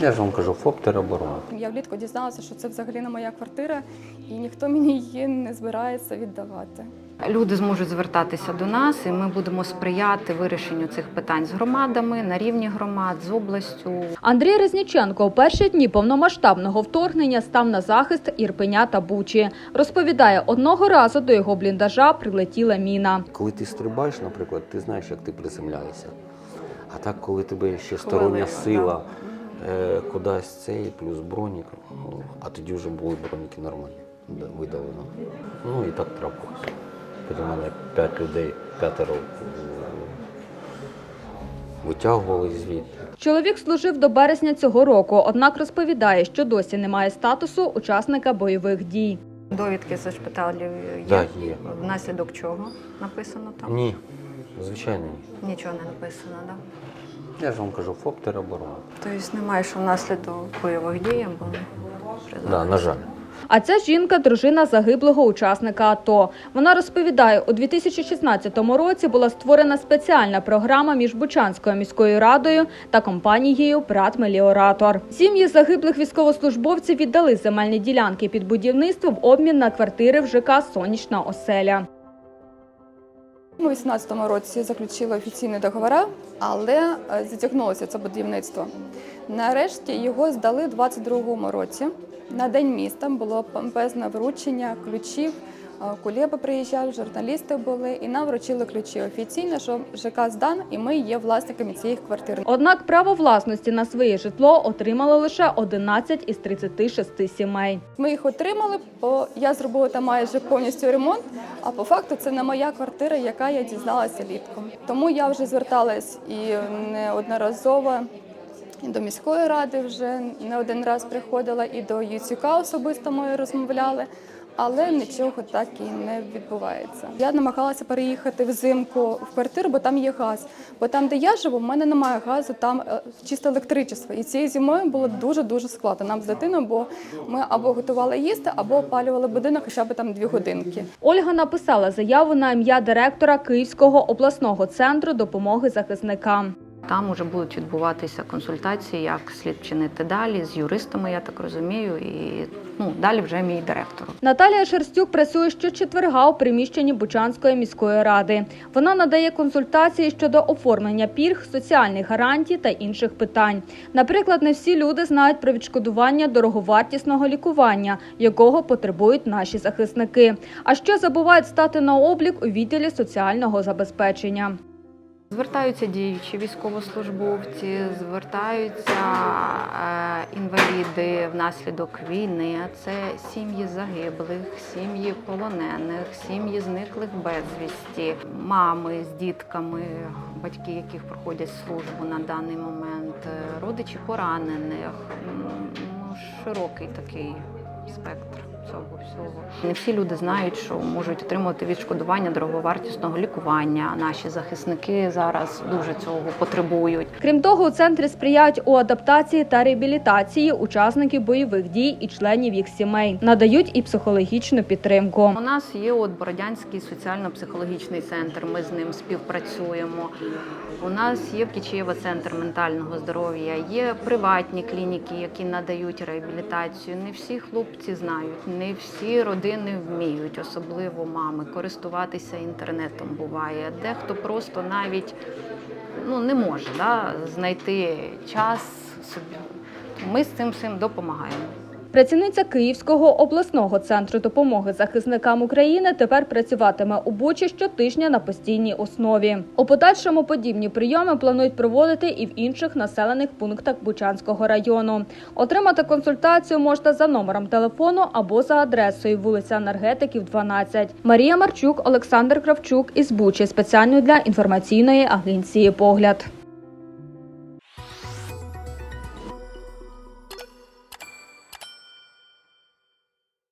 Я ж вам кажу, ФОП тероборона. Я влітку дізналася, що це взагалі не моя квартира, і ніхто мені її не збирається віддавати. Люди зможуть звертатися до нас, і ми будемо сприяти вирішенню цих питань з громадами на рівні громад, з областю. Андрій Резніченко у перші дні повномасштабного вторгнення став на захист Ірпеня та Бучі. Розповідає, одного разу до його бліндажа прилетіла міна. Коли ти стрибаєш, наприклад, ти знаєш, як ти приземляєшся. А так, коли тебе ще стороння Хвилина, сила е, кудись цей, плюс бронік, ну, а тоді вже були броніки нормальні, видалено. Ну і так трапилося. Тоді мене п'ять людей, п'ятеро е, витягували звідти. Чоловік служив до березня цього року, однак розповідає, що досі немає статусу учасника бойових дій. Довідки зі шпиталів є. Да, є. Внаслідок чого написано там? Ні, звичайно ні. Нічого не написано, так? Да? Я ж вам кажу, ФОП тероборона. Тобто немає, що внаслідок бойових дій або Да, на жаль. А ця жінка дружина загиблого учасника АТО. Вона розповідає, у 2016 році була створена спеціальна програма між Бучанською міською радою та компанією Брат Меліоратор. Сім'ї загиблих військовослужбовців віддали земельні ділянки під будівництво в обмін на квартири в ЖК Сонячна оселя. У 2018 році заключили офіційні договори, але е, затягнулося це будівництво. Нарешті його здали у 2022 році. На день міста було помпезне вручення ключів. Кулеба приїжджав, журналісти були, і нам вручили ключі офіційно, що ЖК здан, і ми є власниками цієї квартири. Однак право власності на своє житло отримали лише 11 із 36 сімей. Ми їх отримали, бо я зробила там майже повністю ремонт. А по факту це не моя квартира, яка я дізналася літком. Тому я вже зверталась і неодноразово. І до міської ради вже не один раз приходила, і до Юцюка особисто ми розмовляли, але нічого так і не відбувається. Я намагалася переїхати взимку в квартиру, бо там є газ. Бо там, де я живу, в мене немає газу, там е, чисто електричество. І цією зимою було дуже дуже складно нам з дитиною, бо ми або готували їсти, або опалювали будинок хоча б там дві годинки. Ольга написала заяву на ім'я директора Київського обласного центру допомоги захисникам. Там уже будуть відбуватися консультації, як слід чинити далі з юристами, я так розумію, і ну далі вже мій директор. Наталія Шерстюк працює щочетверга у приміщенні Бучанської міської ради. Вона надає консультації щодо оформлення пільг, соціальних гарантій та інших питань. Наприклад, не всі люди знають про відшкодування дороговартісного лікування, якого потребують наші захисники. А ще забувають стати на облік у відділі соціального забезпечення. Звертаються діючі військовослужбовці, звертаються е, інваліди внаслідок війни. Це сім'ї загиблих, сім'ї полонених, сім'ї зниклих безвісті, мами з дітками, батьки, яких проходять службу на даний момент, е, родичі поранених. Ну, широкий такий спектр цього всього. Не всі люди знають, що можуть отримувати відшкодування дороговартісного лікування. Наші захисники зараз дуже цього потребують. Крім того, у центрі сприяють у адаптації та реабілітації учасників бойових дій і членів їх сімей, надають і психологічну підтримку. У нас є от Бородянський соціально-психологічний центр. Ми з ним співпрацюємо. У нас є в Кічєва центр ментального здоров'я, є приватні клініки, які надають реабілітацію. Не всі хлопці знають, не всі родини вміють, особливо мами, користуватися інтернетом буває. Дехто просто навіть ну, не може да, знайти час собі. Ми з цим всім допомагаємо. Працівниця Київського обласного центру допомоги захисникам України тепер працюватиме у Бучі щотижня на постійній основі. У подальшому подібні прийоми планують проводити і в інших населених пунктах Бучанського району. Отримати консультацію можна за номером телефону або за адресою вулиця Енергетиків, 12. Марія Марчук, Олександр Кравчук із Бучі спеціально для інформаційної агенції Погляд.